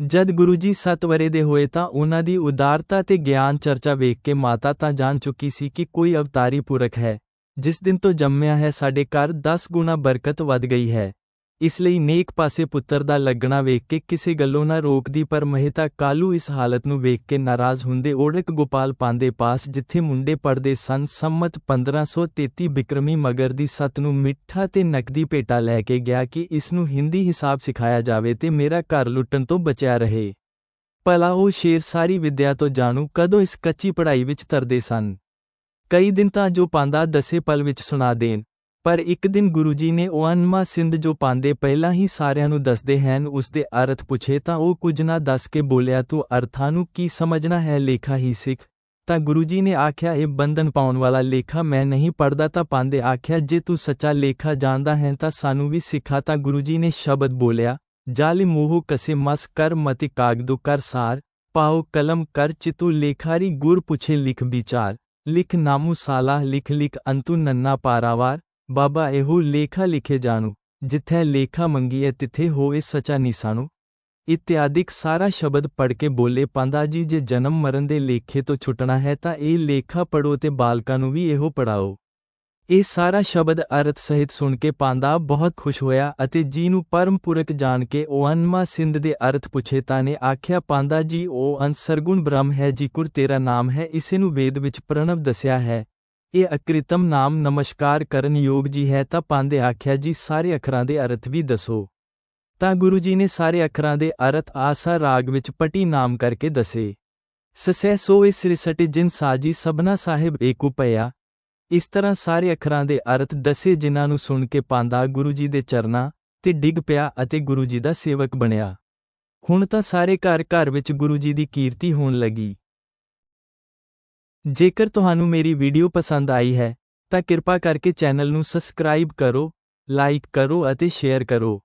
ਜਦ ਗੁਰੂ ਜੀ ਸੱਤ ਵਰੇ ਦੇ ਹੋਏ ਤਾਂ ਉਹਨਾਂ ਦੀ ਉਦਾਰਤਾ ਤੇ ਗਿਆਨ ਚਰਚਾ ਵੇਖ ਕੇ ਮਾਤਾ ਤਾਂ ਜਾਣ ਚੁੱਕੀ ਸੀ ਕਿ ਕੋਈ ਅਵਤਾਰੀ ਪੁਰਖ ਹੈ, ਜਿਸ ਦਿਨ ਤੋਂ ਜੰਮਿਆ ਹੈ ਸਾਡੇ ਘਰ 10 ਗੁਣਾ ਬਰਕਤ ਵੱਧ ਗਈ ਹੈ। ਇਸ ਲਈ ਨੇਕ ਪਾਸੇ ਪੁੱਤਰ ਦਾ ਲੱਗਣਾ ਵੇਖ ਕੇ ਕਿਸੇ ਗੱਲੋਂ ਨਾ ਰੋਕਦੀ, ਪਰ ਮਹਿਤਾ ਕਾਲੂ ਇਸ ਹਾਲਤ ਨੂੰ ਵੇਖ ਕੇ ਨਾਰਾਜ਼ ਹੁੰਦੇ ਓੜਕ ਗੋਪਾਲ ਪਾਂਦੇ ਪਾਸ, ਜਿੱਥੇ ਮੁੰਡੇ ਪੜਦੇ ਸਨ, ਸੰਮਤ 1533 ਬਿਕਰਮੀ ਮਗਰ ਦੀ ਸੱਤ ਨੂੰ ਮਿੱਠਾ ਤੇ ਨਕਦੀ ਭੇਟਾ ਲੈ ਕੇ ਗਿਆ ਕਿ ਇਸ ਨੂੰ ਹਿੰਦੀ ਹਿਸਾਬ ਸਿਖਾਇਆ ਜਾਵੇ ਤੇ ਮੇਰਾ ਘਰ ਲੁੱਟਣ ਤੋਂ ਬਚਿਆ ਰਹੇ। ਭਲਾ ਉਹ ਸ਼ੇਰ ਸਾਰੀ ਵਿਦਿਆ ਤੋਂ ਜਾਣੂ ਕਦੋਂ ਇਸ ਕੱਚੀ ਪੜ੍ਹਾਈ ਵਿੱਚ ਤਰਦੇ ਸਨ। ਕਈ ਦਿਨ ਤਾਂ ਜੋ ਪਾਂਦਾ ਦਸੇ ਪਲ ਵਿੱਚ ਸੁਣਾ ਦੇਣ। ਪਰ ਇੱਕ ਦਿਨ ਗੁਰੂ ਜੀ ਨੇ ਉਹ ਅਨਮਾ ਸਿੰਧ ਜੋ ਪਾਂਦੇ ਪਹਿਲਾਂ ਹੀ ਸਾਰਿਆਂ ਨੂੰ ਦੱਸਦੇ ਹਨ, ਉਸ ਦੇ ਅਰਥ ਪੁੱਛੇ ਤਾਂ ਉਹ ਕੁਝ ਨਾ ਦੱਸ ਕੇ ਬੋਲਿਆ, ਤੂੰ ਅਰਥਾਂ ਨੂੰ ਕੀ ਸਮਝਣਾ ਹੈ ਲੇਖਾ ਹੀ ਸਿੱਖ? ਤਾਂ ਗੁਰੂ ਜੀ ਨੇ ਆਖਿਆ, ਇਹ ਬੰਧਨ ਪਾਉਣ ਵਾਲਾ ਲੇਖਾ ਮੈਂ ਨਹੀਂ ਪੜਦਾ ਤਾਂ ਪਾਂਦੇ ਆਖਿਆ, ਜੇ ਤੂੰ ਸੱਚਾ ਲੇਖਾ ਜਾਣਦਾ ਹੈ ਤਾਂ ਸਾਨੂੰ ਵੀ ਸਿਖਾ। ਤਾਂ ਗੁਰੂ ਜੀ ਨੇ ਸ਼ਬਦ ਬੋਲਿਆ ਜਾਲਿਮ ਮੋਹ ਕਸੇ ਮਸ ਕਰ ਮਤਿ ਕਾਗਦੋ ਕਰ ਸਾਰ, ਪਾਓ ਕਲਮ ਕਰ ਚਿਤੂ ਲੇਖਾਰੀ ਗੁਰ ਪੁੱਛੇ ਲਿਖ ਵਿਚਾਰ, ਲਿਖ ਨਾਮੂ ਸਾਲਾ ਲਿਖ ਲਿਖ ਅੰਤੂ ਨੰਨਾ ਪਾਰਾਵਾਰ। ਬਾਬਾ ਇਹੋ ਲੇਖਾ ਲਿਖੇ ਜਾਣੂ, ਜਿੱਥੇ ਲੇਖਾ ਮੰਗੀਏ ਤਿੱਥੇ ਹੋਏ ਸਚਾ ਨਿਸਾਣੂ। ਇਤਿਆਦਿਕ ਸਾਰਾ ਸ਼ਬਦ ਪੜ ਕੇ ਬੋਲੇ, ਪਾਂਦਾ ਜੀ, ਜੇ ਜਨਮ ਮਰਨ ਦੇ ਲੇਖੇ ਤੋਂ ਛੁੱਟਣਾ ਹੈ, ਤਾਂ ਇਹ ਲੇਖਾ ਪੜੋ ਤੇ ਬਾਲਕਾਂ ਨੂੰ ਵੀ ਇਹੋ ਪੜਾਓ ਇਹ ਸਾਰਾ ਸ਼ਬਦ ਅਰਥ ਸਹਿਤ ਸੁਣ ਕੇ ਪਾਂਦਾ ਬਹੁਤ ਖੁਸ਼ ਹੋਇਆ ਅਤੇ ਜੀ ਨੂੰ ਪਰਮਪੁਰਖ ਜਾਣ ਕੇ ਉਹ ਅਨਮਾ ਸਿੰਧ ਦੇ ਅਰਥ ਪੁੱਛੇ ਤਾਂ ਨੇ ਆਖਿਆ, ਪਾਂਦਾ ਜੀ ਉਹ ਅਨਸਰਗੁਣ ਬ੍ਰਹਮ ਹੈ, ਜੀ ਕੁਰ ਤੇਰਾ ਨਾਮ ਹੈ, ਇਸੇ ਨੂੰ ਵੇਦ ਵਿੱਚ ਪ੍ਰਣਵ ਦੱਸਿਆ ਹੈ। ਇਹ ਅਕ੍ਰਿਤਮ ਨਾਮ ਨਮਸਕਾਰ ਕਰਨ ਯੋਗ ਜੀ ਹੈ ਤਾਂ ਪਾਂਦੇ ਆਖਿਆ ਜੀ ਸਾਰੇ ਅੱਖਰਾਂ ਦੇ ਅਰਥ ਵੀ ਦੱਸੋ। ਤਾਂ ਗੁਰੂ ਜੀ ਨੇ ਸਾਰੇ ਅੱਖਰਾਂ ਦੇ ਅਰਥ ਆਸਾ ਰਾਗ ਵਿੱਚ ਪਟੀ ਨਾਮ ਕਰਕੇ ਦੱਸੇ। ਸਸੈ ਸੋ ਇਸ ਰਿਸਟ ਜਿਨ ਸਾਜੀ ਸਭਨਾ ਸਾਹਿਬ ਏਕੂ ਪਿਆ ਇਸ ਤਰ੍ਹਾਂ ਸਾਰੇ ਅੱਖਰਾਂ ਦੇ ਅਰਥ ਦੱਸੇ ਜਿਨ੍ਹਾਂ ਨੂੰ ਸੁਣ ਕੇ ਪਾਂਦਾ ਗੁਰੂ ਜੀ ਦੇ ਚਰਨਾਂ ਤੇ ਡਿੱਗ ਪਿਆ ਅਤੇ ਗੁਰੂ ਜੀ ਦਾ ਸੇਵਕ ਬਣਿਆ। ਹੁਣ ਤਾਂ ਸਾਰੇ ਘਰ ਘਰ ਵਿੱਚ ਗੁਰੂ ਜੀ ਦੀ ਕੀਰਤੀ ਹੋਣ ਲੱਗੀ। ਜੇਕਰ ਤੁਹਾਨੂੰ ਮੇਰੀ ਵੀਡੀਓ ਪਸੰਦ ਆਈ ਹੈ, ਤਾਂ ਕਿਰਪਾ ਕਰਕੇ ਚੈਨਲ ਨੂੰ ਸਬਸਕ੍ਰਾਈਬ ਕਰੋ, ਲਾਈਕ ਕਰੋ ਅਤੇ ਸ਼ੇਅਰ ਕਰੋ।